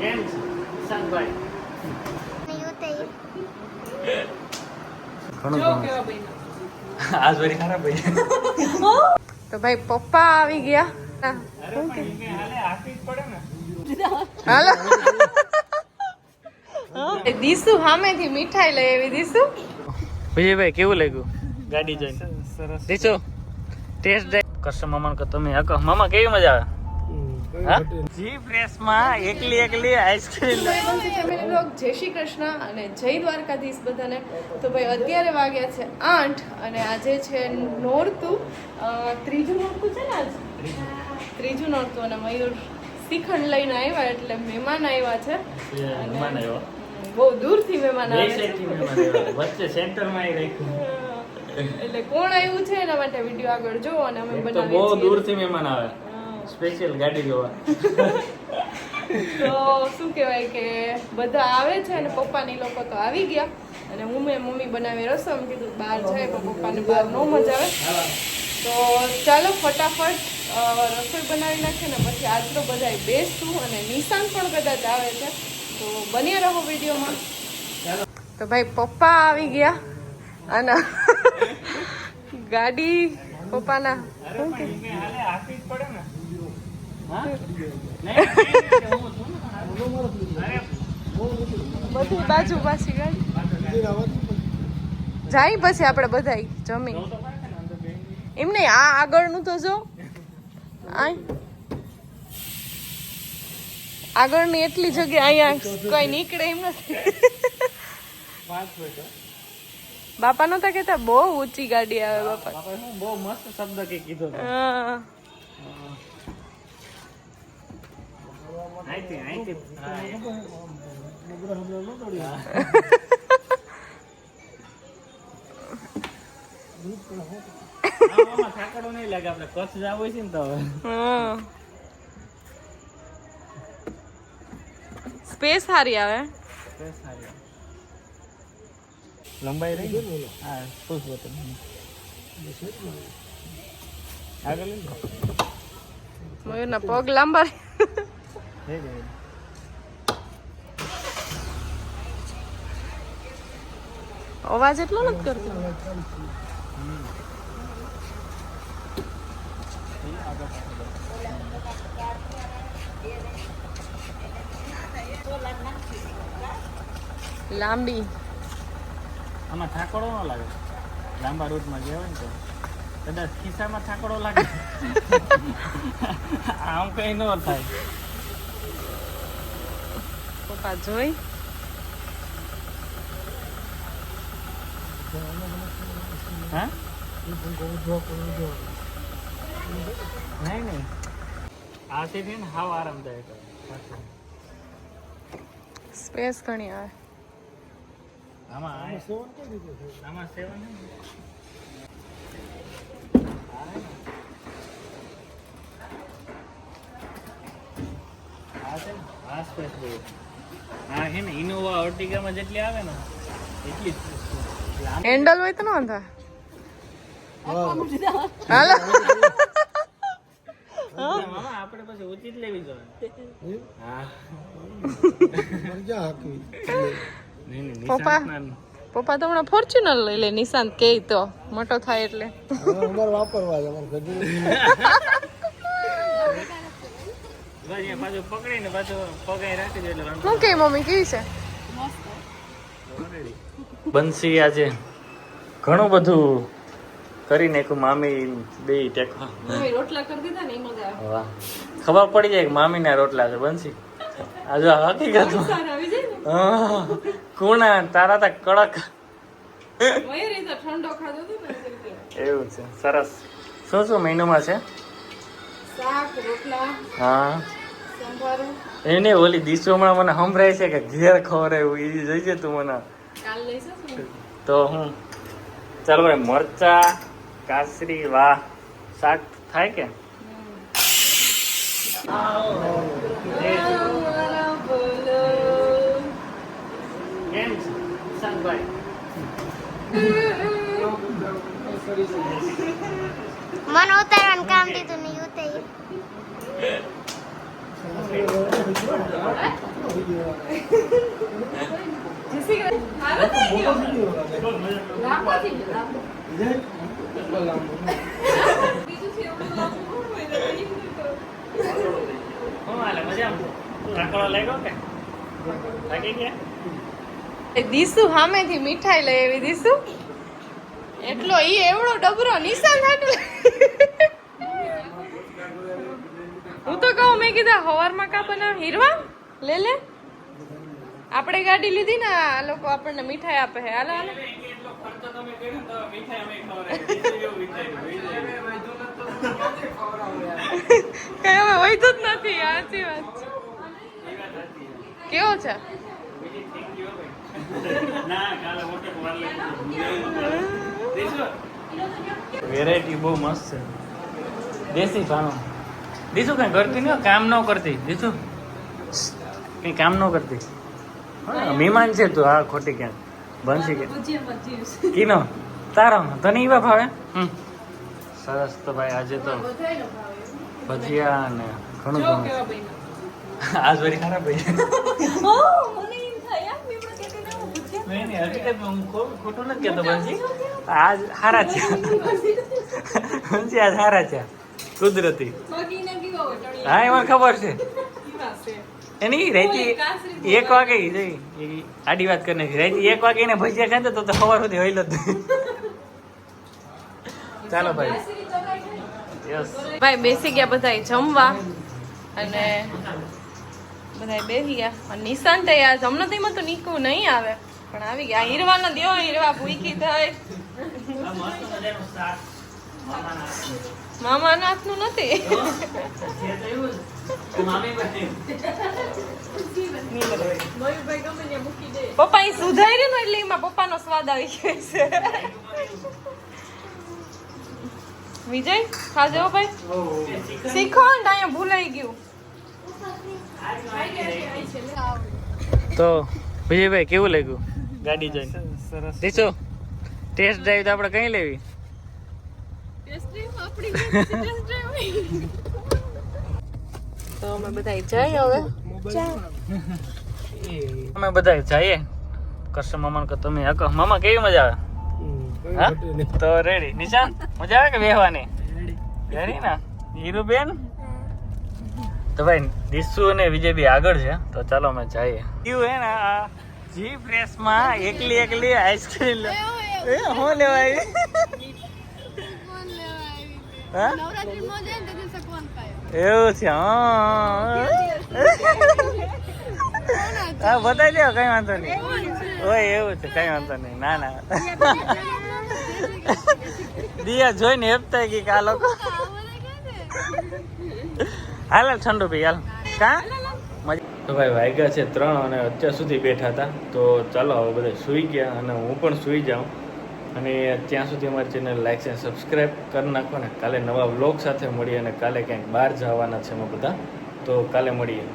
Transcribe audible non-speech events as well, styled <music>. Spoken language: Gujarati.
કેમ છે? આજ ખરાબ ભાઈ તો ભાઈ પપ્પા આવી ગયા. હાલે દીસુ સામેથી મીઠાઈ લઈ એવી દીસુ. વિજયભાઈ કેવું લાગ્યું? ગાડી જોઈને. સરસ ટેસ્ટ ડ્રાઈવ કસ્ટમ મામા કે તમે મામા કેવી મજા આવે? જી પ્રેસમાં એકલી એકલી આઈસ્ક્રીમ જય શ્રી કૃષ્ણ અને જય દ્વારકાધીશ બધાને. તો ભાઈ અત્યારે વાગ્યા છે આઠ અને આજે છે નોરતું. ત્રીજું નોરતું છે ને આજ? ત્રીજું નોરતું અને મયુર શ્રીખંડ લઈને આવ્યા એટલે મહેમાન આવ્યા છે. મહેમાન આવ્યો. બહુ દૂરથી મહેમાન આવ્યા. વચ્ચે સેન્ટરમાં આવી રાખ્યું. એટલે કોણ આવ્યું છે એના માટે વીડિયો આગળ જોવો અને અમે બનાવીએ બહુ. દૂરથી મહેમાન આવે. સ્પેશિયલ ગાડી જોવા. તો શું કહેવાય કે બધા આવે છે અને પપ્પાની લોકો તો આવી ગયા. અને હું મેં મમ્મી બનાવી રસમ કીધું બહાર જાય પણ પપ્પાને બહાર ન મજા આવે. તો ચાલો ફટાફટ રસોઈ બનાવી નાખીએ ને પછી આજ તો બધા બેસતું અને નિશાન પણ કદાચ આવે છે. તો બન્યા રહો વિડીયોમાં. તો ભાઈ પપ્પા આવી ગયા. અને ગાડી પપ્પાના શું કે હાલે આપી જ પડે ને હા બધી બાજુ પાછી ગાડી જાય પછી આપણે બધા જમી. એમ નહીં આ આગળનું તો જો. આગળની એટલી જગ્યા અહીંયા કઈ નીકળે એમ નથી. બાપા નતા કેતા બહુ ઊંચી ગાડી આવે બાપા. બહુ મસ્ત શબ્દ કે કીધો હા. સ્પેસ સારી આવે. લંબાઈ રહી હા ખુશ આગળ મયુરના પગ લાંબા થઈ જાય. અવાજ એટલો નથી કરતો? લાંબી. આમાં થાકડો ન લાગે. લાંબા રૂટમાં ગયા હોય ને તો. કદાચ ખિસ્સામાં થાકડો લાગે. <laughs> આમ કઈ ન થાય. પપ્પા જોઈ. હા? નહીં નહીં. આ સીટ ને હાવ આરામદાયક સ્પેસ ઘણી આવે. આમાં આ- આમાં સેવન આ છે ને, આ space બહુ ને ઇનોવા અર્ટિગામાં જેટલી આવે ને એટલી જ હેન્ડલ હોય તો ન વાંધો હાલો. આપણે પછી ઉચિત લેવી જોઈએ હા? નહીં નહીં પપ્પા. પપ્પા તો હમણાં ફોર્ચ્યુનર લઈ લે નિશાંત કે તો. મોટો થાય એટલે. બસ અહીંયા પાછું પકડીને પાછું પગ અહીં રાખી દે એટલે વાંધો શું કે મમ્મી કેવી છે? બંસી આજે. ઘણું બધું કરી નાખ્યું મામી બે ટેકવા રોટલા કરી દીધા ને મજા વાહ. ખબર પડી જાય કે મામીના રોટલા છે બંસી આજે આ હકીકત કુણા તારા તા કડક. ને ને. એવું છે સરસ. શું શું મેનુમાં છે? શાક રોટલા. હા. એને ઓલી દીસુ હમણાં મને સંભળાય છે કે ઘેર ખવડાવ્યું એ જઈજે તું મને? તો હું? ચાલો ભાઈ મરચા કાસરી વાહ. શાક થાય કે? મને ઉતારવાનું કામ દીધું નહીં ઉતાર્યું દીસુ સામેથી મીઠાઈ લઈ એવી દીસુ? એટલો ઈ એવડો ડબરો નિશાન થાટું હું તો કહું, મેં કીધા, હવારમાં કા બનાવ હીરવા? લે લે. આપણે ગાડી લીધી ને, આ લોકો આપણને મીઠાઈ આપે હે હાલો હાલો. કઈ હવે વૈધું જ નથી, સાચી વાત છે. કેવો છે? વેરાયટી બહુ મસ્ત છે. દેશી ખાણું. દીસું કઈ? કરતી નહીં કામ ન કરતી? દીશું કઈ કામ ન કરતી? મહેમાન છે તું હા ખોટી ક્યાંક બનશે કે? કીનો તારો તને એવા ભાવે? હમ. સરસ તો ભાઈ આજે તો ભજીયા ને ઘણું ઘણું. આજ વરી ખરાબ ભાઈ નહીં નહીં હકીકતમાં હું ખો- ખોટું નથી કહેતો બંસી આજ હારા છે આજ હારા છે કુદરતી. હા એ મને ખબર છે. એની રહેતી એક વાગે જઈ આડી વાત કરીને રેતી રહેતી એક વાગે એને ભજીયા ખાતા તો ખબર સવાર સુધી હોઈલો જ. ચાલો ભાઈ. યસ ભાઈ બેસી ગયા બધા જમવા અને બધા બેસી ગયા. અને નિશાન તો જમનો જમનતીમાં તો નીકળું નહીં આવે. પણ આવી ગયા. હીરવાનો દ્યો હીરવા ભૂકી થાય. મામાના હાથનું નથી. પપ્પા એ સુધારી ને એટલે એમાં પપ્પાનો સ્વાદ આવી ગયો છે. વિજય ખાજો ભાઈ. શીખો ને અહીંયા ભૂલાઈ ગયું. તો વિજયભાઈ કેવું લાગ્યું ગાડી જોઈને? સરસ. દીસો ટેસ્ટ ડ્રાઈવ તો આપણે કઈ લેવી? તો અમે બધા જઈએ હવે. અમે બધા જઈએ. કસ્ટમ મામા કે તમે હકો. મામા કેવી મજા આવે? તો રેડી નિશાન મજા આવે કે બેહવાની? રેડી ને? હીરુબેન? તો ભાઈ દિશુ અને વિજયભાઈ આગળ છે. તો ચાલો અમે જઈએ. કેવું હે ને આ જી પ્રેસ એકલી એકલી આઈસ્ક્રીમ એ હું લેવા આવી હા એવું છે હા હા. બતાવી દો કઈ વાંધો નહીં. હોય એવું છે કઈ વાંધો નહીં. ના ના. દિયા જોઈને હેપતા કે આ લોકો. હાલ ઠંડુ ભાઈ હાલ. કા? મજા તો ભાઈ વાગ્યા છે ત્રણ અને અત્યાર સુધી બેઠા હતા. તો ચાલો હવે બધા સૂઈ ગયા અને હું પણ સૂઈ જાઉં. અને ત્યાં સુધી અમારી ચેનલ લાઇક અને સબસ્ક્રાઈબ કરી નાખો ને કાલે નવા વ્લોગ સાથે મળીએ અને કાલે ક્યાંક બહાર જવાના છે અમે બધા. તો કાલે મળીએ.